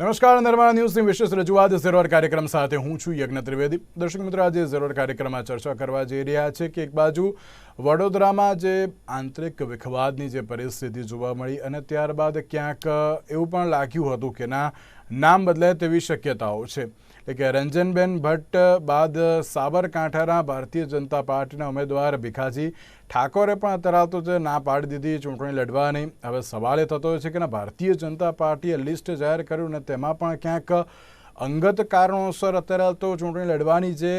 નમસ્કાર નર્મદા ન્યૂઝની વિશેષ રજૂઆત. ઝેરોર કાર્યક્રમ સાથે હું છું યજ્ઞ ત્રિવેદી. દર્શક મિત્રો, આજે ઝેરોર કાર્યક્રમમાં ચર્ચા કરવા જઈ રહ્યા છે કે એક બાજુ વડોદરામાં જે આંતરિક વિખવાદની જે પરિસ્થિતિ જોવા મળી અને ત્યારબાદ ક્યાંક એવું પણ લાગ્યું હતું કે ના, નામ બદલાય તેવી શક્યતાઓ છે. એટલે કે રંજનબેન ભટ્ટ બાદ સાબરકાંઠાના ભારતીય જનતા પાર્ટીના ઉમેદવાર ભીખાજી ઠાકોરે પણ અત્યારે તો જે ના પાડી દીધી ચૂંટણી લડવાની. હવે સવાલ એ થતો છે કે ના ભારતીય જનતા પાર્ટીએ લિસ્ટ જાહેર કર્યું ને તેમાં પણ ક્યાંક અંગત કારણોસર અત્યારે તો ચૂંટણી લડવાની જે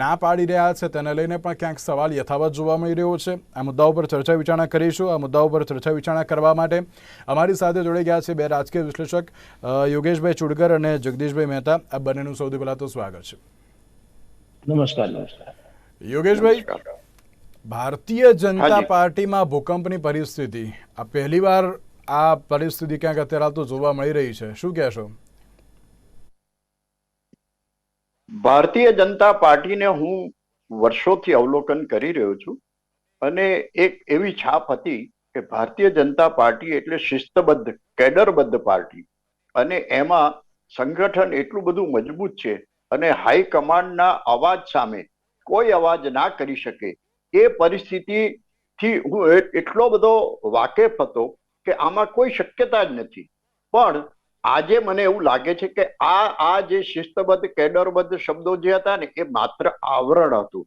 ના પાડી રહ્યા છે તેને લઈને પણ ક્યાંક સવાલ યથાવત જોવા મળી રહ્યો છે. આ મુદ્દા ઉપર ચર્ચા વિચારણા કરીશું. આ મુદ્દા ઉપર ચર્ચા વિચારણા કરવા માટે અમારી સાથે જોડાઈ ગયા છે બે રાજકીય વિશ્લેષક યોગેશભાઈ ચુડગર અને જગદીશભાઈ મહેતા. આ બંનેનું સૌથી પહેલાં તો સ્વાગત છે. નમસ્કાર નમસ્કાર. યોગેશભાઈ ભારતીય જનતા. પાર્ટીમાં ભૂકંપની પરિસ્થિતિ. આ પહેલીવાર આ પરિસ્થિતિ ક્યાંક અત્યારે તો જોવા મળી રહી છે. શું કહેશો? ભારતીય જનતા પાર્ટીને હું વર્ષોથી અવલોકન કરી રહ્યો છું અને એક એવી છાપ હતી કે ભારતીય જનતા પાર્ટી એટલે શિસ્તબદ્ધ, કેડરબદ્ધ પાર્ટી અને એમાં સંગઠન એટલું બધું મજબૂત છે અને હાઈકમાન્ડના અવાજ સામે કોઈ અવાજ ના કરી શકે. એ પરિસ્થિતિથી હું એટલો બધો વાકેફ હતો કે આમાં કોઈ શક્યતા જ નથી. પણ આજે મને એવું લાગે છે કે આ આ જે શિસ્તબદ્ધ, કેડરબદ્ધ શબ્દો જે હતા ને, એ માત્ર આવરણ હતું.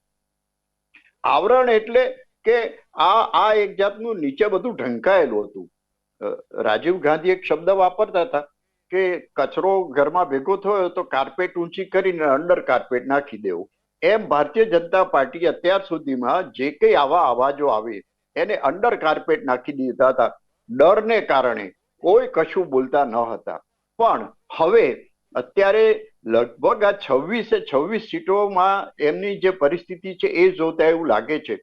આવરણ એટલે કે આ આ એક જાતનું નીચે બધું ઢંકાયેલું હતું. રાજીવ ગાંધી એક શબ્દ વાપરતા હતા કે કચરો ઘરમાં ભેગો થયો તો કાર્પેટ ઊંચી કરીને અંડર કાર્પેટ નાખી દેવું. એમ ભારતીય જનતા પાર્ટી અત્યાર સુધીમાં જે કંઈ આવા અવાજો આવે એને અંડર કાર્પેટ નાખી દીધા હતા. ડરને કારણે કોઈ કશું બોલતા ન હતા. પણ હવે અત્યારે લગભગ આ છવ્વીસે છવ્વીસ સીટોમાં એમની જે પરિસ્થિતિ છે એ જોતા એવું લાગે છે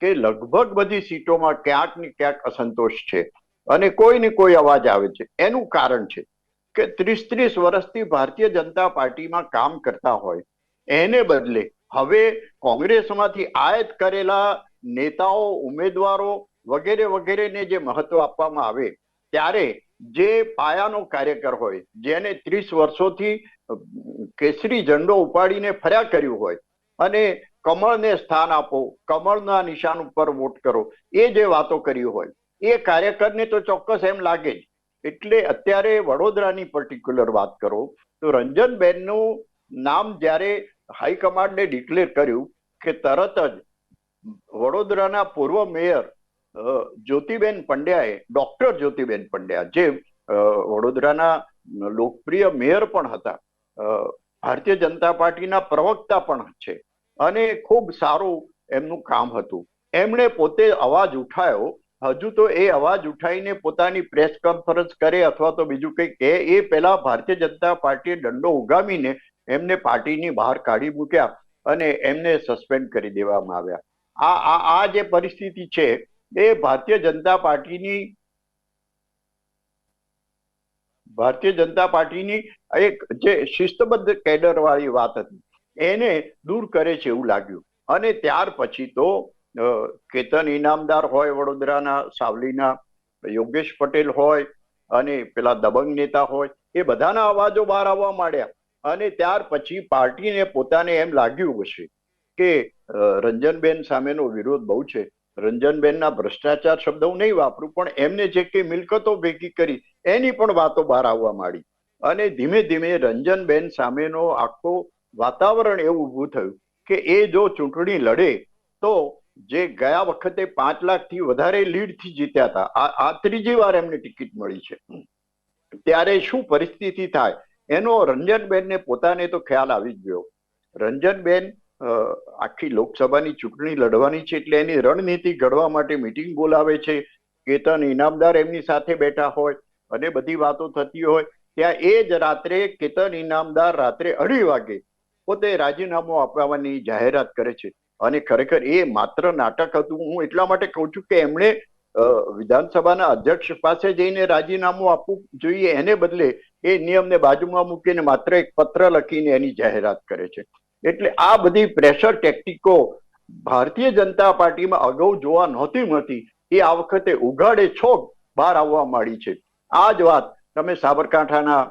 કે લગભગ બધી સીટોમાં ક્યાંક ને ક્યાંક અસંતોષ છે. અને કોઈ ને કોઈ અવાજ આવે છે. એનું કારણ છે કે ત્રીસ ત્રીસ વર્ષથી ભારતીય જનતા પાર્ટીમાં કામ કરતા હોય. એને બદલે હવે કોંગ્રેસમાંથી આયાત કરેલા નેતાઓ, ઉમેદવારો વગેરે વગેરેને જે મહત્વ આપવામાં આવે ત્યારે જે પાયાનો કાર્યકર હોય, જેને ત્રીસ વર્ષોથી કેસરી ઝંડો ઉપાડીને ફર્યા કર્યું હોય, અને કમળને સ્થાન આપો, કમળના નિશાન ઉપર વોટ કરો, એ જે વાતો કરી હોય, એ કાર્યકરને તો ચોક્કસ એમ લાગે જ. એટલે અત્યારે વડોદરાની પર્ટિક્યુલર વાત કરો, તો રંજનબેનનું નામ જ્યારે હાઈકમાન્ડે ડિક્લેર કર્યું કે તરત જ વડોદરાના પૂર્વ મેયર જ્યોતિબેન પંડ્યાએ, ડોક્ટર જ્યોતિબેન પંડ્યા, જે વડોદરાના લોકપ્રિય મેયર પણ હતા. ભારતીય જનતા પાર્ટીના પ્રવક્તા પણ છે. અને ખૂબ સારું એમનું કામ હતું. એમણે પોતે અવાજ ઉઠાયો. હજુ તો એ અવાજ ઉઠાઈને પોતાની પ્રેસ કોન્ફરન્સ કરે અથવા તો બીજું કંઈ કહે, એ પહેલા ભારતીય જનતા પાર્ટીએ દંડો ઉગામીને એમને પાર્ટીની બહાર કાઢી મૂક્યા અને એમને સસ્પેન્ડ કરી દેવામાં આવ્યા. આ આ આ જે પરિસ્થિતિ છે એ ભારતીય જનતા પાર્ટીની ભારતીય જનતા પાર્ટીની એક જે શિસ્તબદ્ધ કેડર વાળી વાત હતી, એને દૂર કરે છે એવું લાગ્યું. અને ત્યાર પછી તો કેતન ઇનામદાર હોય, વડોદરાના સાવલીના યોગેશ પટેલ હોય, અને પેલા દબંગ નેતા હોય, એ બધાના અવાજો બહાર આવવા માંડ્યા. અને ત્યાર પછી પાર્ટીને પોતાને એમ લાગ્યું હશે કે રંજનબેન સામેનો વિરોધ બહુ છે. રંજનબેનના ભ્રષ્ટાચાર શબ્દ હું નહીં વાપરું, પણ એમને જે કઈ મિલકતો ભેગી કરી, એની પણ વાતો બહાર આવવા માંડી. અને ધીમે ધીમે રંજનબેન સામેનો આખો વાતાવરણ એવું ઊભું થયું કે એ જો ચૂંટણી લડે, તો જે ગયા વખતે પાંચ લાખથી વધારે લીડથી જીત્યા હતા, આ ત્રીજી વાર એમને ટિકિટ મળી છે. ત્યારે શું પરિસ્થિતિ થાય? એનો રંજનબેનને પોતાને તો ખ્યાલ આવી જ ગયો. રંજનબેન આખી લોકસભાની ચૂંટણી લડવાની છે એટલે એની રણનીતિ ઘડવા માટે મિટિંગ બોલાવે છે. કેતન ઇનામદાર એમની સાથે બેઠા હોય અને બધી વાતો થતી હોય ત્યાં એ જ રાત્રે કેતન ઇનામદાર રાત્રે અઢી વાગે પોતે રાજીનામું આપવાની જાહેરાત કરે છે. અને ખરેખર એ માત્ર નાટક હતું. હું એટલા માટે કહું છું કે એમણે વિધાનસભાના અધ્યક્ષ પાસે જઈને રાજીનામું આપવું જોઈએ. એને બદલે એ નિયમને બાજુમાં મૂકીને માત્ર એક પત્ર લખીને એની જાહેરાત કરે છે. એટલે આ બધી પ્રેશર ટેકટિકો ભારતીય જનતા પાર્ટીમાં અગાઉ જોવા નહોતી મળતી. એ આ વખતે ઉઘાડે છોક બહાર આવવા માંડી છે. આ જ વાત તમે સાબરકાંઠાના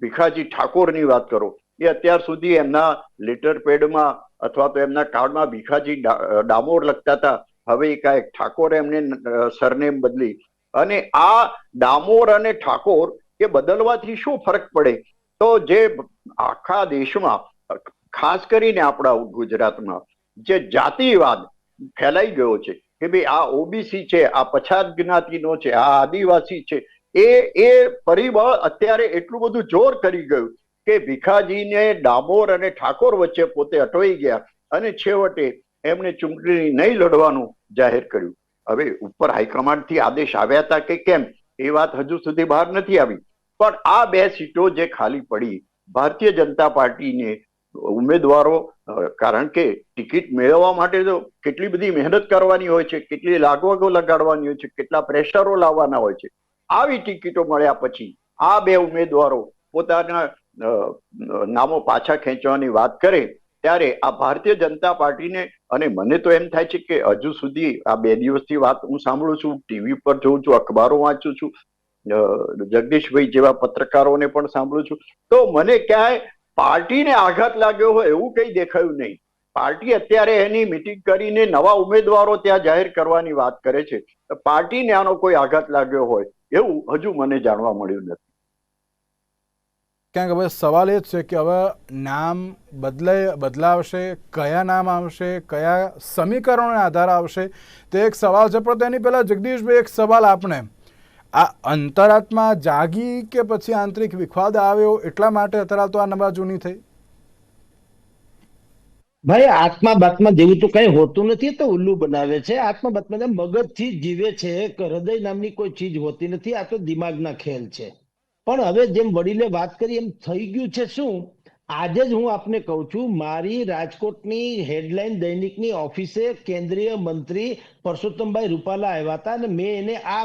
ભીખાજી ઠાકોરની વાત કરો. એ અત્યાર સુધી એમના લેટર પેડમાં અથવા તો એમના કાર્ડમાં ભીખાજી ડામોર લખતા હતા. હવે એકાએક ઠાકોર એમને સરનેમ બદલી. અને આ ડામોર અને ઠાકોર એ બદલવાથી શું ફરક પડે? તો જે આખા દેશમાં ખાસ કરીને આપણા ગુજરાતમાં જે જાતિવાદ ફેલાઈ ગયો છે કે ભાઈ આ ઓબીસી છે, આ પછાત જ્ઞાતિનો છે, આ આદિવાસી છે, એ એ પરિબળ અત્યારે એટલું બધું જોર કરી ગયું કે ભીખાજીને ડામોર અને ઠાકોર વચ્ચે પોતે અટવાઈ ગયા અને છેવટે એમણે ચૂંટણી નહીં લડવાનું જાહેર કર્યું. હવે ઉપર હાઈકમાન્ડથી આદેશ આવ્યા હતા કે કેમ? એ વાત હજુ સુધી બહાર નથી આવી. પણ આ બે સીટો જે ખાલી પડી, ભારતીય જનતા પાર્ટીને ઉમેદવારો કારણ કે ટિકિટ મેળવવા માટે તો કેટલી બધી મહેનત કરવાની હોય છે, કેટલી લાગવગો લગાડવાની હોય છે, કેટલા પ્રેશરો લાવવાના હોય છે. આવી ટિકિટો મળ્યા પછી આ બે ઉમેદવારો પોતાના નામો પાછા ખેંચવાની વાત કરે, ત્યારે આ ભારતીય જનતા પાર્ટીને, અને મને તો એમ થાય છે કે હજુ સુધી આ બે દિવસથી વાત હું સાંભળું છું, ટીવી પર જોઉં છું, અખબારો વાંચું છું જગદીશભાઈ જેવા પત્રકારોને પણ સાંભળું છું. તો મને ક્યાંય પાર્ટીને આઘાત લાગ્યો હોય એવું કંઈ દેખાયું નહીં. પાર્ટી અત્યારે એની મિટિંગ કરીને નવા ઉમેદવારો ત્યાં જાહેર કરવાની વાત કરે છે. પાર્ટીને આનો કોઈ આઘાત લાગ્યો હોય એવું હજુ મને જાણવા મળ્યું નથી. ક્યાંક હવે સવાલ એ જ છે કે હવે નામ બદલાય બદલાવશે, કયા નામ આવશે, કયા સમીકરણોને આધાર આવશે? તે એક સવાલ છે, પણ તેની પહેલાં જગદીશભાઈ, એક સવાલ આપણે આ અંતરાત્મા જાગી કે પછી આંતરિક વિખવાદ આવ્યો એટલા માટે અત્યારે તો આ નવા જૂની થઈ? ભાઈ, આત્મા બાત્મા જેવું તો કઈ હોતું નથી તો ઉલ્લુ બનાવે છે. આત્મા બાત્મા મગજથી જીવે છે હૃદય નામની કોઈ ચીજ હોતી નથી, આ તો દિમાગના ખેલ છે. પણ હવે જેમ વડીલે વાત કરી, એમ થઈ ગયું છે શું? આજે જ હું આપને કહું છું, મારી રાજકોટની હેડલાઇન દૈનિકની ઓફિસે કેન્દ્રીય મંત્રી પરસોત્તમભાઈ રૂપાલા આવ્યા હતા અને મેં એને આ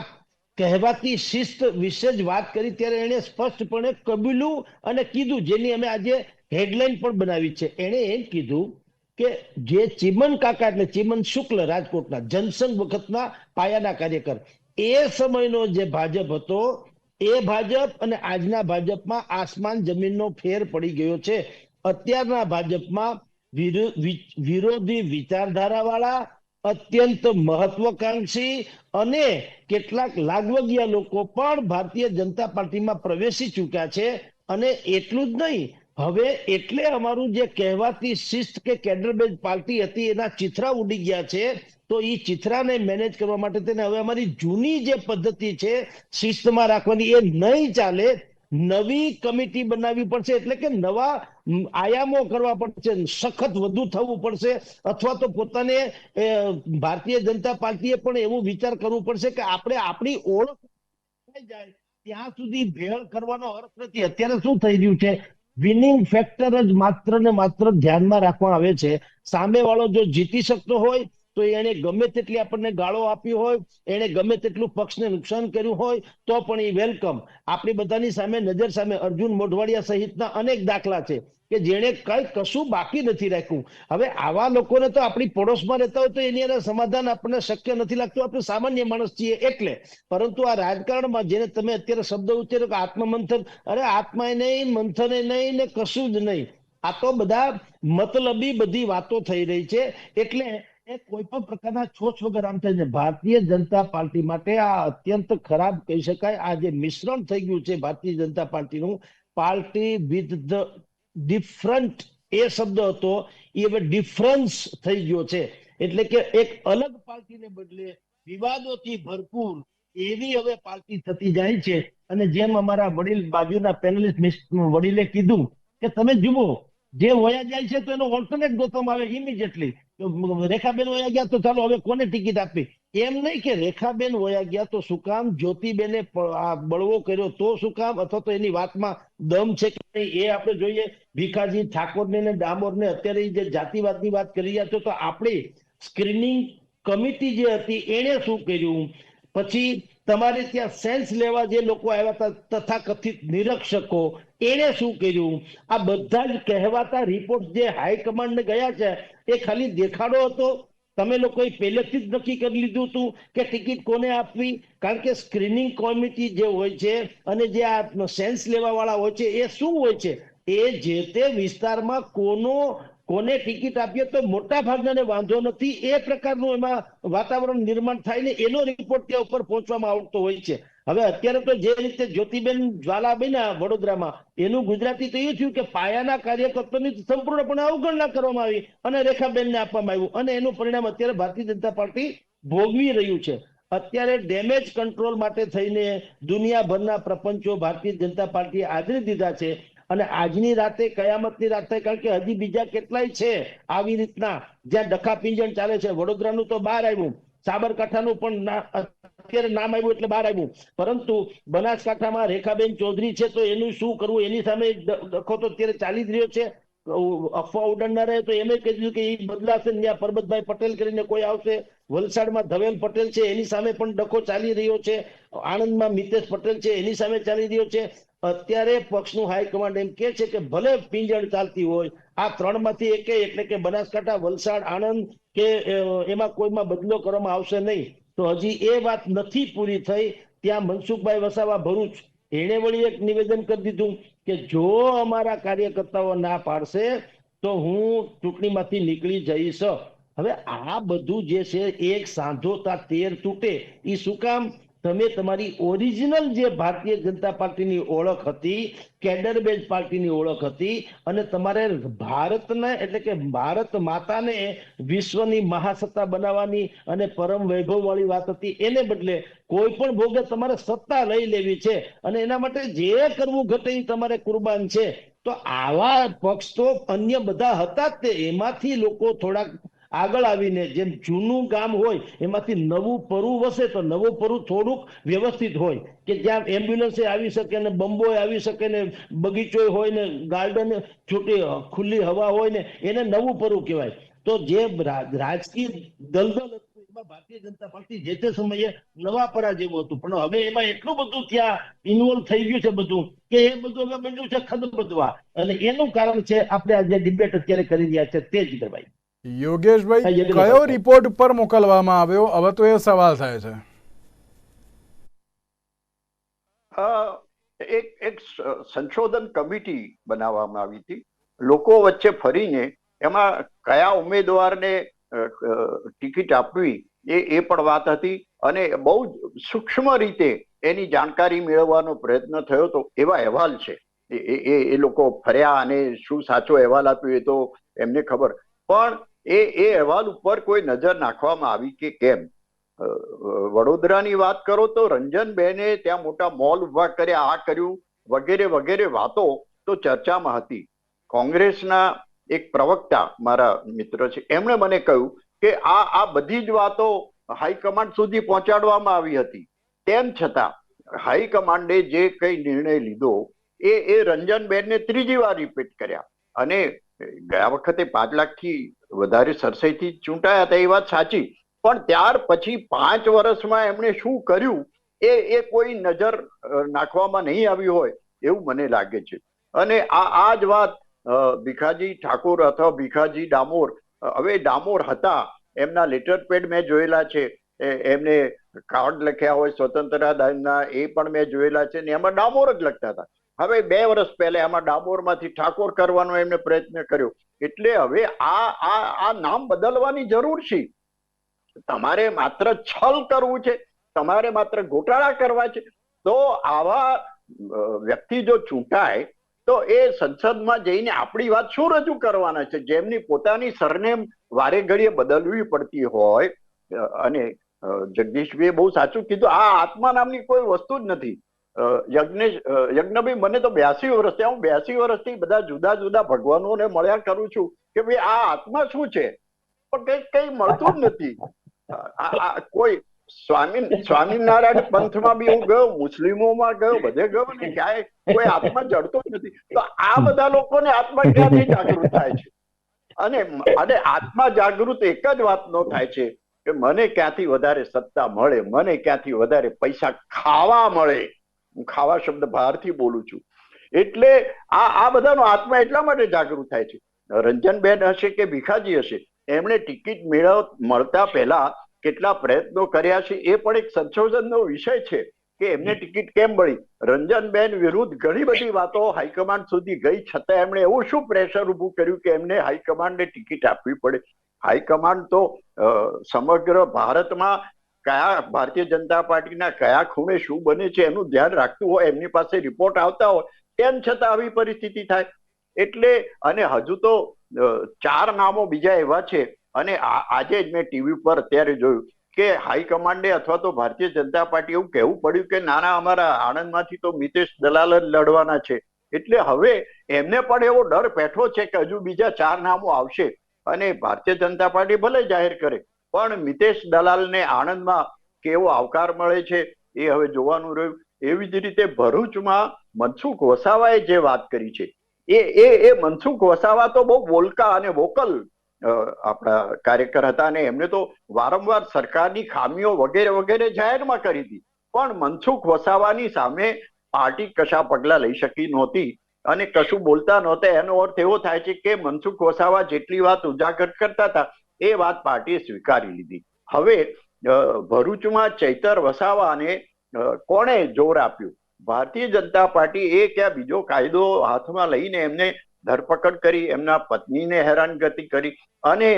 કહેવાતી શિસ્ત વિશે જ વાત કરી ત્યારે એણે સ્પષ્ટપણે કબૂલ્યું અને કીધું, જેની અમે આજે હેડલાઇન પણ બનાવી છે. એણે એમ કીધું કે જે ચિમન કાકા એટલે ચિમન શુક્લ રાજકોટના, જનસંઘ વખતના પાયાના કાર્યકર, એ સમયનો જે ભાજપ હતો, એ ભાજપ અને આજના ભાજપમાં આસમાન જમીનનો ફેર પડી ગયો છે. અત્યારના ભાજપમાં વિરો- વિરોધી વિચારધારા વાળા અત્યંત મહત્વકાંક્ષી અને કેટલાક લાગવગિયા લોકો પણ ભારતીય જનતા પાર્ટીમાં પ્રવેશી ચૂક્યા છે. અને એટલું જ નહીં, હવે એટલે અમારું જે કહેવાતી શિસ્ત કે કેડરબેજ પાર્ટી હતી એના ચિથરા ઉડી ગયા છે. તો એ ચિથરાને મેનેજ કરવા માટે તેને હવે અમારી જૂની જે પદ્ધતિ છે, શિસ્તમાં રાખવાની એ નહીં ચાલે. નવી કમિટી બનાવવી પડશે એટલે કે નવા આયામો કરવા પડશે, સખત વધુ થવું પડશે અથવા તો પોતાને ભારતીય જનતા પાર્ટીએ પણ એવું વિચાર કરવું પડશે કે આપણે આપણી ઓળખ જાય, ત્યાં સુધી ભેળ કરવાનો અર્થ નથી. અત્યારે શું થઈ રહ્યું છે? વિનિંગ ફેક્ટર જ માત્ર ને માત્ર ધ્યાનમાં રાખવામાં આવે છે. સામે વાળો જો જીતી શકતો હોય તો એને ગમે તેટલી આપણને ગાળો આપી હોય એને ગમે તેટલું પક્ષને નુકસાન કર્યું હોય, તો પણ એ વેલકમ. આપણી બધાની સામે નજર સામે અર્જુન મોઢવાડિયા સહિતના અનેક દાખલા છે કે જેણે કઈ કશું બાકી નથી રાખ્યું. હવે આવા લોકોને તો આપણી પડોશમાં રહેતા હોય તો એની અંદર સમાધાન આપણને શક્ય નથી લાગતું. આપણે સામાન્ય માણસ છીએ એટલે. પરંતુ આ રાજકારણમાં જેને તમે અત્યારે શબ્દ ઉચ્ચાર્યો કે આત્મમંથન, અરે આત્માએ નહીં, મંથને નહીં ને કશું જ નહીં. આ તો બધા મતલબી બધી વાતો થઈ રહી છે. એટલે એ કોઈ પણ પ્રકારના છોછ વગર આમ થાય ભારતીય જનતા પાર્ટી માટે આ અત્યંત ખરાબ કહી શકાય. આ જે મિશ્રણ થઈ ગયું છે ભારતીય જનતા પાર્ટીનું, પાર્ટી વિથ ધ ડિફરન્ટ એ શબ્દ હતો એ હવે ડિફરન્સ થઈ ગયો છે. એટલે કે એક અલગ પાર્ટીને બદલે વિવાદોથી ભરપૂર એવી હવે પાર્ટી થતી જાય છે. અને જેમ અમારા વડીલ બાજુના પેનલિસ્ટ વડીલે કીધું કે તમે જુઓ, જે વયા જાય છે તો એનો ઓલ્ટરનેટ ગોતવામાં આવે ઇમિડિયેટલી રેખાબેન વયા ગયા તો ચાલો હવે કોને ટિકિટ આપી? એમ નહીં કે રેખાબેન વયા ગયા તો શું કામ? જ્યોતિબેને આ બળવો કર્યો તો શું કામ? અથવા તો એની વાતમાં દમ છે કે નહીં એ આપણે જોઈએ. ભીખાજી ઠાકોરને ને ડામોરને અત્યારે જે જાતિવાદની વાત કરી રહ્યા છો, તો આપણી સ્ક્રીનિંગ કમિટી જે હતી, એણે શું કર્યું? પછી તમારે ત્યાં સેન્સ લેવા જે લોકો આવ્યા હતા તથાકથિત નિરીક્ષકો, એણે શું કર્યું? આ બધા જ કહેવાતા રિપોર્ટ જે હાઈકમાન્ડને ગયા છે, એ ખાલી દેખાડો હતો. તમે લોકોએ પહેલેથી જ નક્કી કરી લીધું હતું કે ટિકિટ કોને આપવી? કારણ કે સ્ક્રીનિંગ કોમિટી જે હોય છે અને જે આ સેન્સ લેવા વાળા હોય છે, એ શું હોય છે? એ જે તે વિસ્તારમાં કોનો કોને ટિકિટ આપીએ તો મોટા ભાગનાને વાંધો નથી. એ પ્રકારનું એમાં વાતાવરણ નિર્માણ થાય ને એનો રિપોર્ટ ત્યાં ઉપર પહોંચવામાં આવતો હોય છે. હવે અત્યારે તો જે રીતે જ્યોતિબેન જ્વાલાબેન વડોદરામાં, એનું ગુજરાતી તો એ થયું કે પાયાના કાર્યકર્તાની સંપૂર્ણપણે અવગણના કરવામાં આવી અને રેખાબેનને આપવામાં આવ્યું. અને એનું પરિણામ અત્યારે ભારતીય જનતા પાર્ટી ભોગવી રહ્યું છે. અત્યારે ડેમેજ કંટ્રોલ માટે થઈને દુનિયાભરના પ્રપંચો ભારતીય જનતા પાર્ટીએ આદરી દીધા છે. અને આજની રાતે, કયામતની રાત, કારણ કે હજી બીજા કેટલાય છે આવી રીતના, જ્યાં ડખા પિંજણ ચાલે છે. વડોદરાનું તો બહાર આવ્યું. સાબરકાંઠાનું પણ અત્યારે નામ આવ્યું એટલે બહાર આવ્યું. પરંતુ બનાસકાંઠામાં રેખાબેન ચૌધરી છે તો એનું શું કરવું? એની સામે ડખો તો અત્યારે ચાલી જ રહ્યો છે. અફવા ઉડાડનારા તો એમ કહી દીધું કે એ બદલાશે ત્યાં પરબતભાઈ પટેલ કરીને કોઈ આવશે. વલસાડમાં ધવેલ પટેલ છે, એની સામે પણ ડખો ચાલી રહ્યો છે. આણંદમાં મિતેશ પટેલ છે, એની સામે ચાલી રહ્યો છે. અત્યારે પક્ષનું હાઈકમાન્ડ એમ કે છે કે ભલે પિંજણ ચાલતી હોય, આ ત્રણમાંથી એકે એટલે કે બનાસકાંઠા, વલસાડ, આણંદ કે એમાં કોઈમાં બદલો કરવામાં આવશે નહીં. તો હજી એ વાત નથી પૂરી થઈ. ત્યાં મનસુખભાઈ વસાવા ભરૂચ, એણે વળી એક નિવેદન કરી દીધું કે જો અમારા કાર્યકર્તાઓ ના પાડશે, તો હું ચૂંટણીમાંથી નીકળી જઈશ. હવે આ બધું જે છે એક સાંધોતા તેર તૂટે. એ શું કામ? તમે તમારી ઓરિજિનલ જે ભારતીય જનતા પાર્ટીની ઓળખ હતી, કેડર બેઝ પાર્ટીની ઓળખ હતી, અને તમારે ભારતને એટલે કે ભારત માતાને વિશ્વની મહાસત્તા બનાવવાની અને પરમ વૈભવ વાળી વાત હતી, એને બદલે કોઈ પણ ભોગે તમારે સત્તા લઈ લેવી છે, અને એના માટે જે કરવું ઘટે એ તમારે કુરબાન છે. તો આવા પક્ષ તો અન્ય બધા હતા તે, એમાંથી લોકો થોડાક આગળ આવીને જેમ જૂનું ગામ હોય, એમાંથી નવું પરુ વસે તો નવું પરુ થોડુંક વ્યવસ્થિત હોય. કે જ્યાં એમ્બ્યુલન્સે આવી શકે ને બંબોય આવી શકે ને બગીચો હોય ને ગાર્ડન છૂટી ખુલ્લી હવા હોય ને, એને નવું પરુ કહેવાય. તો જે રાજકીય દલદલ એમાં ભારતીય જનતા પાર્ટી જે તે સમયે નવાપરા જેવું હતું. પણ હવે એમાં એટલું બધું ત્યાં ઇન્વોલ્વ થઈ ગયું છે બધું, કે એ બધું હવે બન્યું છે ખદબદવા. અને એનું કારણ છે, આપણે આ જે ડિબેટ અત્યારે કરી રહ્યા છે, તે જ ભાઈ યોગેશભાઈ કયો રિપોર્ટ ઉપર મોકલવામાં આવ્યો? હવે તો એ સવાલ થાય છે. એક એક સંશોધન કમિટી બનાવવામાં આવી હતી. લોકો વચ્ચે ફરીને એમાં કયા ઉમેદવારને ટિકિટ આપવી એ એ પણ વાત હતી અને બહુ સૂક્ષ્મ રીતે એની જાણકારી મેળવવાનો પ્રયત્ન થયો તો એવા અહેવાલ છે. એ એ લોકો ફર્યા અને શું સાચો અહેવાલ આપ્યો એ તો એમને ખબર. પણ એ એ અહેવાલ ઉપર કોઈ નજર નાખવામાં આવી કે કેમ? વડોદરાની વાત કરો તો રંજનબેને ત્યાં મોટા મોલ ઊભા કર્યા, આ કર્યું, વગેરે વગેરે વાતો તો ચર્ચામાં હતી. કોંગ્રેસના એક પ્રવક્તા મારા મિત્ર છે, એમણે મને કહ્યું કે આ આ બધી જ વાતો હાઈકમાન્ડ સુધી પહોંચાડવામાં આવી હતી. તેમ છતાં, હાઈકમાન્ડે જે કઈ નિર્ણય લીધો, એ એ રંજનબેનને ત્રીજી વાર રિપીટ કર્યા. અને ગયા વખતે પાંચ લાખથી વધારે સરસાઈથી ચૂંટાયા હતા, એ વાત સાચી. પણ ત્યાર પછી પાંચ વર્ષમાં એમણે શું કર્યું? એ એ કોઈ નજર નાખવામાં નહીં આવી હોય એવું મને લાગે છે. અને આ આ જ વાત ભીખાજી ઠાકોર અથવા ભીખાજી ડામોર હવે ડામોર હતા, એમના લેટર પેડ મેં જોયેલા છે. એમને કાર્ડ લખ્યા હોય, સ્વતંત્રતા દાનના એ પણ મેં જોયેલા છે ને એમાં ડામોર જ લખતા હતા. હવે બે વર્ષ પહેલા એમાં ડાબોરમાંથી ઠાકોર કરવાનો એમને પ્રયત્ન કર્યો. એટલે હવે આ આ આ નામ બદલવાની જરૂર છે. તમારે માત્ર છલ કરવું છે. તમારે માત્ર ગોટાળા કરવા છે. તો આવા વ્યક્તિ જો ચૂંટાય, તો એ સંસદમાં જઈને આપણી વાત શું રજૂ કરવાના છે? જેમની પોતાની સરનેમ વારે ઘડીએ બદલવી પડતી હોય અને જગદીશભાઈએ બહુ સાચું કીધું, આ આત્મા નામની કોઈ વસ્તુ જ નથી. યજ્ઞેશ યજ્ઞભાઈ મને તો બ્યાસી વર્ષ થયા હું બ્યાસી વર્ષથી બધા જુદા જુદા ભગવાનોને મળ્યા કરું છું કે ભાઈ આ આત્મા શું છે? પણ કઈ કઈ મળતું જ નથી. કોઈ સ્વામી, સ્વામિનારાયણ પંથમાં બી હું ગયો, મુસ્લિમોમાં ગયો, બધે ગયો ને ક્યાંય કોઈ આત્મા જડતો જ નથી. તો આ બધા લોકોને આત્મા ક્યાંથી જાગૃત થાય છે? અને અને આત્મા જાગૃત એક જ વાતનો થાય છે કે મને ક્યાંથી વધારે સત્તા મળે, મને ક્યાંથી વધારે પૈસા ખાવા મળે? હું ખાવા શબ્દ બહારથી બોલું છું. એટલે આ આ બધાનો આત્મા એટલા માટે જાગૃત થાય છે. રંજનબેન હશે કે ભીખાજી હશે, એમણે ટિકિટ મેળવ, મળતા પહેલા કેટલા પ્રયત્નો કર્યા છે એ પણ એક સંશોધનનો વિષય છે કે એમને ટિકિટ કેમ મળી? રંજનબેન વિરુદ્ધ ઘણી બધી વાતો હાઈકમાન્ડ સુધી ગઈ છતાં એમણે એવું શું પ્રેશર ઊભું કર્યું કે એમને હાઈકમાન્ડને ટિકિટ આપવી પડે? હાઈકમાન્ડ તો સમગ્ર ભારતમાં કયા ભારતીય જનતા પાર્ટીના કયા ખૂણે શું બને છે એનું ધ્યાન રાખતું હોય, એમની પાસે રિપોર્ટ આવતા હોય, તેમ છતાં આવી પરિસ્થિતિ થાય. એટલે અને હજુ તો ચાર નામો બીજા એવા છે. અને આજે જ મેં ટીવી પર અત્યારે જોયું કે હાઈકમાન્ડે અથવા તો ભારતીય જનતા પાર્ટી એવું કહેવું પડ્યું કે નાના અમારા આણંદમાંથી તો મિતેશ દલાલ જ લડવાના છે. એટલે હવે એમને પણ એવો ડર બેઠો છે કે હજુ બીજા ચાર નામો આવશે. અને ભારતીય જનતા પાર્ટી ભલે જાહેર કરે પણ મિતેશ દલાલને આણંદમાં કેવો આવકાર મળે છે એ હવે જોવાનું રહ્યું. એવી જ રીતે ભરૂચમાં મનસુખ વસાવાએ જે વાત કરી છે, એ એ એ મનસુખ વસાવા તો બહુ બોલકા અને વોકલ આપણા કાર્યકર હતા અને એમને તો વારંવાર સરકારની ખામીઓ વગેરે વગેરે જાહેરમાં કરી હતી. પણ મનસુખ વસાવાની સામે પાર્ટી કશા પગલા લઈ શકી નહોતી અને કશું બોલતા નહોતા. એનો અર્થ એવો થાય છે કે મનસુખ વસાવા જેટલી વાત ઉજાગર કરતા હતા એ વાત પાર્ટીએ સ્વીકારી લીધી. હવે ભરૂચમાં ચૈતર વસાવાને કોણે જોર આપ્યું? ભારતીય જનતા પાર્ટી એ ક્યાં બીજો કાયદો હાથમાં લઈને એમને ધરપકડ કરી, એમના પત્નીને હેરાનગતિ કરી અને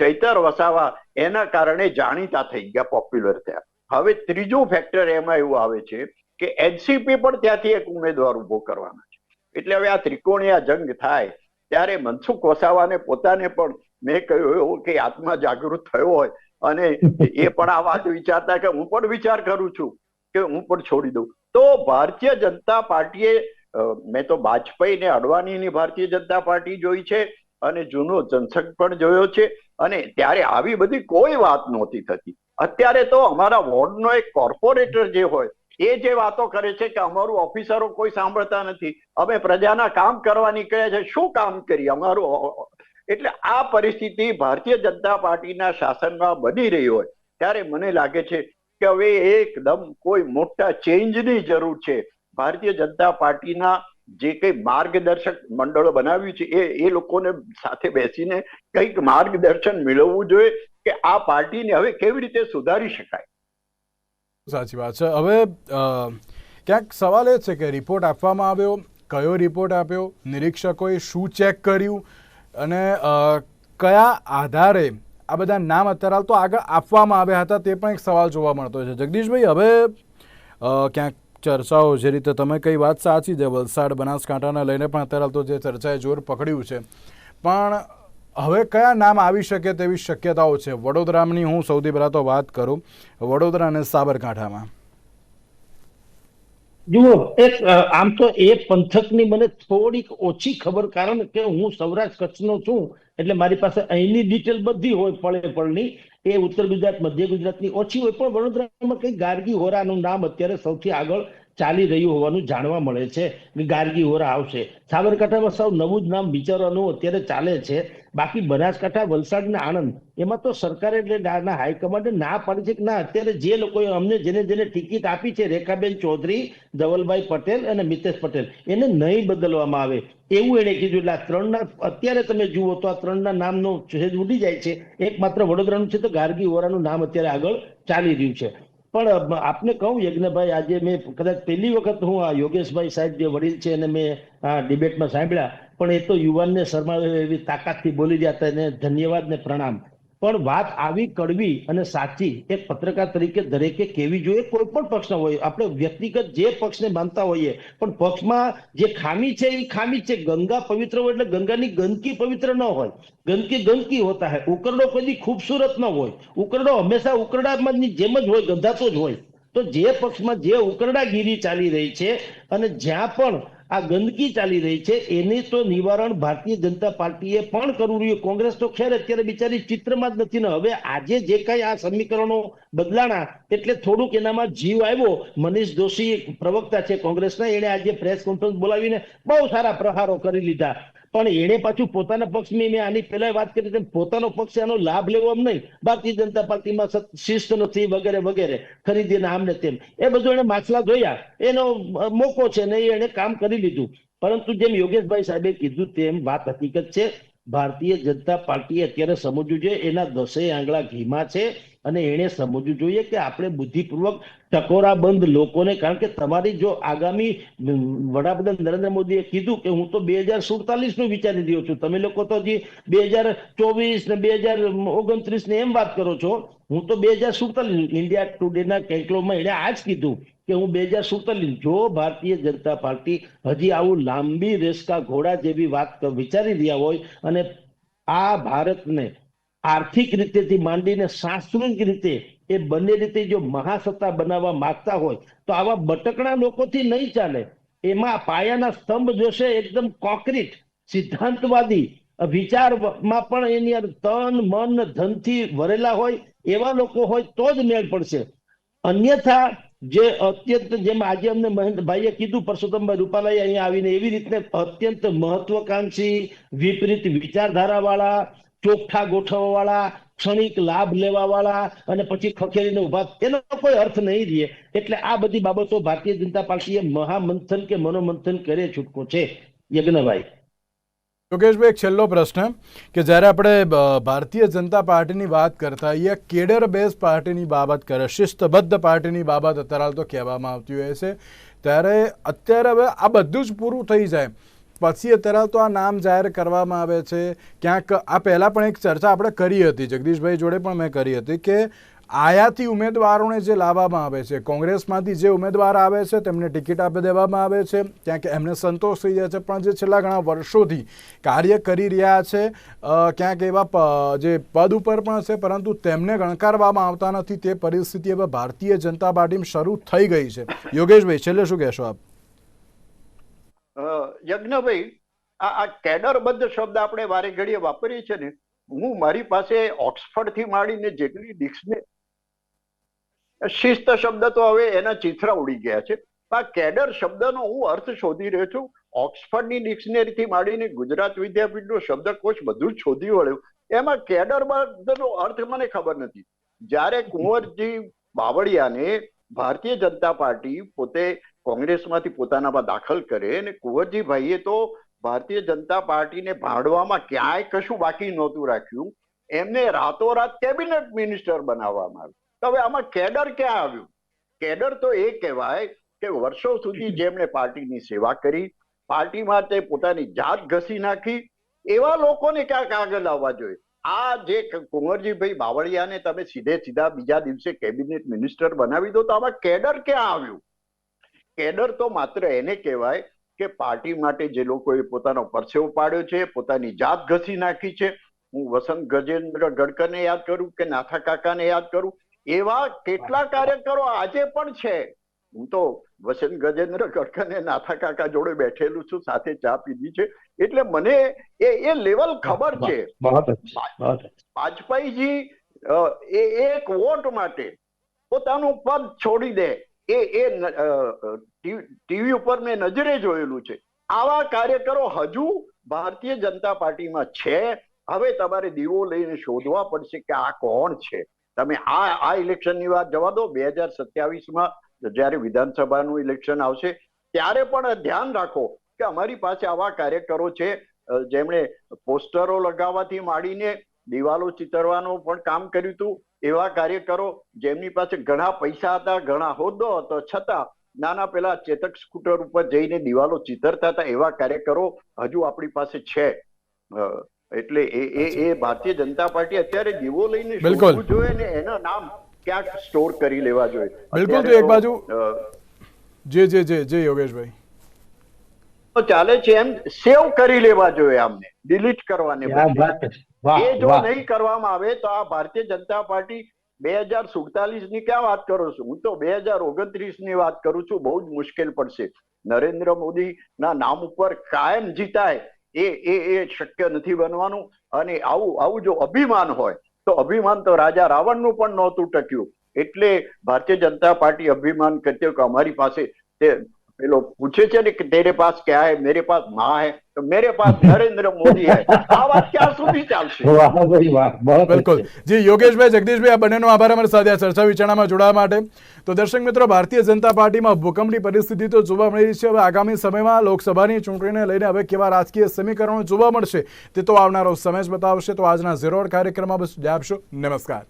ચૈતર વસાવા એના કારણે જાણીતા થઈ ગયા પોપ્યુલર થયા. હવે ત્રીજું ફેક્ટર એમાં એવું આવે છે કે એનસીપી પણ ત્યાંથી એક ઉમેદવાર ઊભો કરવાના છે. એટલે હવે આ ત્રિકોણીય જંગ થાય, ત્યારે મનસુખ વસાવાને પોતાને પણ મેં કહ્યું એવું કે આત્મા જાગૃત થયો હોય અને એ પણ આ વાત વિચારતા કે હું પણ વિચાર કરું છું કે હું પણ છોડી દઉં. તો ભારતીય જનતા પાર્ટીએ મેં તો વાજપેયી ને અડવાણીની ભારતીય જનતા પાર્ટી જોઈ છે અને જૂનો જનસંઘ પણ જોયો છે અને ત્યારે આવી બધી કોઈ વાત નહોતી થતી. અત્યારે તો અમારા વોર્ડનો એક કોર્પોરેટર જે હોય, એ જે વાતો કરે છે કે અમારું ઓફિસરો કોઈ સાંભળતા નથી. અમે પ્રજાના કામ કરવા નીકળ્યા છે, શું કામ કરીએ અમારું એટલે આ પરિસ્થિતિ ભારતીય જનતા પાર્ટીના શાસનમાં બની રહી હોય, ત્યારે મને લાગે છે કે હવે એકદમ કોઈ મોટા ચેન્જની જરૂર છે. ભારતીય જનતા પાર્ટીના જે કંઈ માર્ગદર્શક મંડળો બનાવ્યું છે, એ એ લોકોને સાથે બેસીને કંઈક માર્ગદર્શન મેળવવું જોઈએ કે આ પાર્ટીને હવે કેવી રીતે સુધારી શકાય. સાચી વાત છે. હવે ક્યાંક સવાલ એ છે કે રિપોર્ટ આપવામાં આવ્યો, કયો રિપોર્ટ આપ્યો, નિરીક્ષકોએ શું ચેક કર્યું અને કયા આધારે આ બધા નામ અત્યારે હાલ તો આગળ આપવામાં આવ્યા હતા તે પણ એક સવાલ જોવા મળતો છે. જગદીશભાઈ, હવે ક્યાંક ચર્ચાઓ જે રીતે તમે કઈ વાત સાચી છે, વલસાડ, બનાસકાંઠાને લઈને પણ અત્યારે હાલ તો જે ચર્ચાએ જોર પકડ્યું છે. પણ, હવે કયા નામ આવી શકે તેવી શક્યતાઓ છે? વડોદરાની હું સૌથી પહેલાં તો વાત કરું વડોદરા અને સાબરકાંઠામાં. જુઓ, એક આમ તો એ પંથકની મને થોડીક ઓછી ખબર કારણ કે હું સૌરાષ્ટ્ર કચ્છનો છું, એટલે મારી પાસે અહીંની ડિટેલ બધી હોય પળે પળની. એ ઉત્તર ગુજરાત, મધ્ય ગુજરાતની ઓછી હોય, પણ વડોદરામાં કઈ ગાર્ગી હોરાનું નામ અત્યારે સૌથી આગળ ચાલી રહ્યું હોવાનું જાણવા મળે છે ગાર્ગી હોરા આવશે. સાબરકાંઠામાં સૌ નવું જ નામ વિચારવાનું અત્યારે ચાલે છે. બાકી બનાસકાંઠા વલસાડ ને આણંદ, એમાં તો સરકારે એટલે હાઈકમાન્ડે ના પાડી છે કે ના, અત્યારે જે લોકોએ અમને જેને જેને ટિકિટ આપી છે, રેખાબેન ચૌધરી, ધવલભાઈ પટેલ અને મિતેશ પટેલ, એને નહીં બદલવામાં આવે. એવું એણે કીધું એટલે આ ત્રણના અત્યારે તમે જુઓ તો આ ત્રણના નામનો છેદ ઉડી જાય છે. એકમાત્ર વડોદરાનું છે તો ગાર્ગી વોરાનું નામ અત્યારે આગળ ચાલી રહ્યું છે. પણ આપને કહું, યજ્ઞભાઈ, આજે મેં કદાચ પહેલી વખત હું આ યોગેશભાઈ સાહેબ જે વડીલ છે એને મેં આ ડિબેટમાં સાંભળ્યા, પણ એ તો યુવાનને શરમાવે એવી તાકાતથી બોલી જતા એને ધન્યવાદ ને પ્રણામ. પણ વાત આવી કડવી અને સાચી એક પત્રકાર તરીકે દરેકે કેવી જોઈએ, કોઈ પણ પક્ષના હોય. આપણે વ્યક્તિગત જે પક્ષને માનતા હોઈએ, પણ પક્ષમાં જે ખામી છે એ ખામી છે. ગંગા પવિત્ર હોય એટલે ગંગાની ગંદકી પવિત્ર ન હોય. ગંદકી ગંદકી હોતા હે. ઉકરડો કદી ખૂબસૂરત ન હોય. ઉકરડો હંમેશા ઉકરડાની જેમ જ હોય, ગંધાતો જ હોય. તો જે પક્ષમાં જે ઉકરડાગીરી ચાલી રહી છે અને જ્યાં પણ આ ગંદકી ચાલી રહી છે. એને તો નિવારણ ભારતીય જનતા પાર્ટીએ પણ કરવું જોઈએ કોંગ્રેસ તો ખેર અત્યારે બિચારી ચિત્રમાં જ નથી. ને હવે આજે જે કઈ આ સમીકરણો બદલાણા, એટલે થોડુંક એનામાં જીવ આવ્યો. મનીષ જોશી પ્રવક્તા છે કોંગ્રેસના. એણે આજે પ્રેસ કોન્ફરન્સ બોલાવીને બહુ સારા પ્રહારો કરી લીધા. પણ એણે પાછું પોતાના પક્ષની મેં આની પહેલા વાત કરી તેમ પોતાનો પક્ષ એનો લાભ લેવો એમ નહીં. ભારતીય જનતા પાર્ટીમાં સત- શિસ્ત નથી, વગેરે વગેરે. ખરીદીને આમને તેમ. એ બધું એને માછલા જોયા એનો મોકો છે ને એ એણે કામ કરી લીધું. પરંતુ જેમ યોગેશભાઈ સાહેબે કીધું તેમ વાત હકીકત છે, ભારતીય જનતા પાર્ટી અત્યારે સમજવું જોઈએ. એના દસેય આંગળા ઘીમાં છે. અને એણે સમજવું જોઈએ કે આપણે બુદ્ધિપૂર્વક ટકોરાબંધ લોકોને, કારણ કે તમારી જો આગામી વડાપ્રધાન નરેન્દ્ર મોદીએ કીધું કે હું તો બે હજાર સુડતાલીસનું વિચારી રહ્યો છું. તમે લોકો તો હજી બે હજાર ચોવીસ ને બે હજાર ઓગણત્રીસ ને એમ વાત કરો છો. હું તો બે હજાર સુડતાલીસ, ઇન્ડિયા ટુડેના કેકલોમાં એણે આ જ કીધું કે હું બે હજાર સુડતાલીસ, જો ભારતીય જનતા પાર્ટી હજી આવું લાંબી રેસકા ઘોડા જેવી વાત વિચારી રહ્યા હોય અને આ ભારતને આર્થિક રીતેથી માંડીને સાંસ્કૃતિક રીતે એ બંને રીતે જો મહાસત્તા બનાવવા માંગતા હોય, તો આવા બટકણા લોકોથી નહીં ચાલે. એમાં પાયાના સ્તંભ જોશે એકદમ કોન્ક્રીટ સિદ્ધાંતવાદી વિચારમાં પણ એની તન, મન, ધનથી ભરેલા હોય એવા લોકો હોય તો જ મેળ પડશે. અન્યથા જે અત્યંત જેમ આજે અમને મહેન્દ્રભાઈએ કીધું પરસોત્તમભાઈ રૂપાલાએ અહીંયા આવીને એવી રીતે અત્યંત મહત્વકાંક્ષી, વિપરીત વિચારધારા વાળા ચોખ્ઠા ગોઠવવા વાળા ક્ષણિક લાભ લેવા વાળા અને પછી ખખેરીને ઊભા એનો કોઈ અર્થ નહીં રહે. એટલે આ બધી બાબતો ભારતીય જનતા પાર્ટીએ મહામંથન કે મનોમંથન કરે છૂટકો છે, યજ્ઞભાઈ. યોગેશભાઈ, એક છેલ્લો પ્રશ્ન કે જ્યારે આપણે ભારતીય જનતા પાર્ટીની વાત કરતા એ કેડર બેઝ પાર્ટીની બાબત કરે, શિસ્તબદ્ધ પાર્ટીની બાબત અત્યારે તો કહેવામાં આવતી હોય છે. ત્યારે અત્યારે હવે આ બધું જ પૂરું થઈ જાય. પછી અત્યારે હાલ તો આ નામ જાહેર કરવામાં આવે છે. ક્યાંક આ પહેલાં પણ એક ચર્ચા આપણે કરી હતી, જગદીશભાઈ જોડે પણ મેં કરી હતી કે આયાથી ઉમેદવારોને જે લાવવામાં આવે છે, કોંગ્રેસમાંથી જે ઉમેદવાર આવે છે તેમને ટિકિટ આપી દેવામાં આવે છે. ક્યાંક એમને સંતોષ થઈ જાય છે, પણ જે છેલ્લા ઘણા વર્ષોથી કાર્ય કરી રહ્યા છે ક્યાંક એવા જે પદ ઉપર પણ છે, પરંતુ તેમને ગણકારવામાં આવતા નથી. તે પરિસ્થિતિ હવે ભારતીય જનતા પાર્ટીમાં શરૂ થઈ ગઈ છે. યોગેશભાઈ, છેલ્લે શું કહેશો આપ? યજ્ઞભાઈ, આ આ કેડરબદ્ધ શબ્દ આપણે વારે ઘડીએ વાપરીએ છીએ ને, હું મારી પાસે ઓક્સફર્ડથી માંડીને જેટલી ડિક્શનરી શિસ્ત શબ્દ તો હવે એના ચિથરા ઉડી ગયા છે. આ કેડર શબ્દનો હું અર્થ શોધી રહ્યો છું. ઓક્સફર્ડની ડિક્શનરી થી માંડીને ગુજરાત વિદ્યાપીઠનો શબ્દકોશ બધું જ શોધી વળ્યું. એમાં કેડર નો અર્થ મને ખબર નથી. જ્યારે કુંવરજી બાવળિયાને ભારતીય જનતા પાર્ટી પોતે કોંગ્રેસમાંથી પોતાનામાં દાખલ કરે અને કુંવરજીભાઈએ તો ભારતીય જનતા પાર્ટીને ભાંડવામાં ક્યાંય કશું બાકી નહોતું રાખ્યું. એમને રાતોરાત કેબિનેટ મિનિસ્ટર બનાવવામાં આવ્યું. હવે આમાં કેડર ક્યાં આવ્યું? કેડર તો એ કહેવાય કે વર્ષો સુધી જેમણે પાર્ટીની સેવા કરી, પાર્ટી માટે પોતાની જાત ઘસી નાખી, એવા લોકોને ક્યાંક આગળ લાવવા જોઈએ. આ જે કુંવરજીભાઈ બાવળિયાને તમે સીધે સીધા બીજા દિવસે કેબિનેટ મિનિસ્ટર બનાવી દો તો આમાં કેડર ક્યાં આવ્યું? કેડર તો માત્ર એને કહેવાય કે પાર્ટી માટે જે લોકોએ પોતાનો પરસેવો પાડ્યો છે પોતાની જાત ઘસી નાખી છે. હું વસંત ગજેન્દ્ર ગડકરને યાદ કરું કે નાથા કાકાને યાદ કરું? એવા કેટલા કાર્યકરો આજે પણ છે. હું તો વસંત ગજેન્દ્ર ગડકરને નાથા કાકા જોડે બેઠેલું છું સાથે ચા પીધી છે. એટલે મને એ એ લેવલ ખબર છે. વાજપેયીજી એ એક વોટ માટે પોતાનું પદ છોડી દે. એ એ ટીવી ઉપર મેં નજરે જોયેલું છે. આવા કાર્યકરો હજુ ભારતીય જનતા પાર્ટીમાં છે. હવે તમારે દીવો લઈને શોધવા પડશે કે આ કોણ છે. તમે આ આ ઇલેક્શનની વાત જવા દો. બે હજાર સત્યાવીસમાં જ્યારે વિધાનસભાનું ઇલેક્શન આવશે, ત્યારે પણ ધ્યાન રાખો કે અમારી પાસે આવા કાર્યકરો છે. જેમણે પોસ્ટરો લગાવવાથી માંડીને દિવાલો ચિતરવાનું પણ કામ કર્યું હતું. એવા કાર્યકરો જેમની પાસે ઘણા પૈસા હતા ઘણા હોદ્દો હતો છતાં નાના પેલા ચેતક સ્કૂટર ઉપર જઈને દિવાલો ચિતરતા હતા. એવા કાર્યકરો હજુ આપણી પાસે છે. એટલે એ એ એ ભારતીય જનતા પાર્ટી અત્યારે દીવો લઈને બિલકુલ. જોઈએ ને એના નામ ક્યાંક સ્ટોર કરી લેવા જોઈએ. બિલકુલ, તો એક બાજુ- જે જે જે જે યોગેશભાઈ. તો ચાલે છે એમ સેવ કરી લેવા જોઈએ આમને. ડિલીટ કરવાને બદલે. એ જો નહીં કરવામાં આવે તો આ ભારતીય જનતા પાર્ટી બે હજાર સુડતાલીસની ક્યાં વાત કરું છું? હું તો બે હજાર ઓગણત્રીસની વાત કરું છું બહુ જ મુશ્કેલ પડશે. નરેન્દ્ર મોદી ના નામ ઉપર કાયમ જીતાય એ એ એ શક્ય નથી બનવાનું. અને આવું આવું જો અભિમાન હોય તો અભિમાન તો રાજા રાવણનું પણ નહોતું ટક્યું. એટલે ભારતીય જનતા પાર્ટી અભિમાન કરતી કે અમારી પાસે તે પેલો પૂછે છે ને કે તેરે પાસ ક્યા હે? મેરે પાસમાં હે? તો મેરે પાસ નરેન્દ્ર મોદી હે. આ વાત ક્યાં સુધી ચાલશે? વાહ ભાઈ વાહ બિલકુલ. જી યોગેશભાઈ જગદીશભાઈ આ બંનેનો આભાર અમારી સાથે ચર્ચા વિચારણામાં જોડાવા માટે. તો દર્શક મિત્રો ભારતીય જનતા પાર્ટીમાં ભૂકંપની પરિસ્થિતિ તો જોવા મળી રહી છે. હવે આગામી સમયમાં લોકસભાની ચૂંટણીને લઈને હવે કેવા રાજકીય સમીકરણો જોવા મળશે તે તો આવનારો સમય જ બતાવશે. તો આજના ઝીરો કાર્યક્રમમાં બસ આપશો. નમસ્કાર.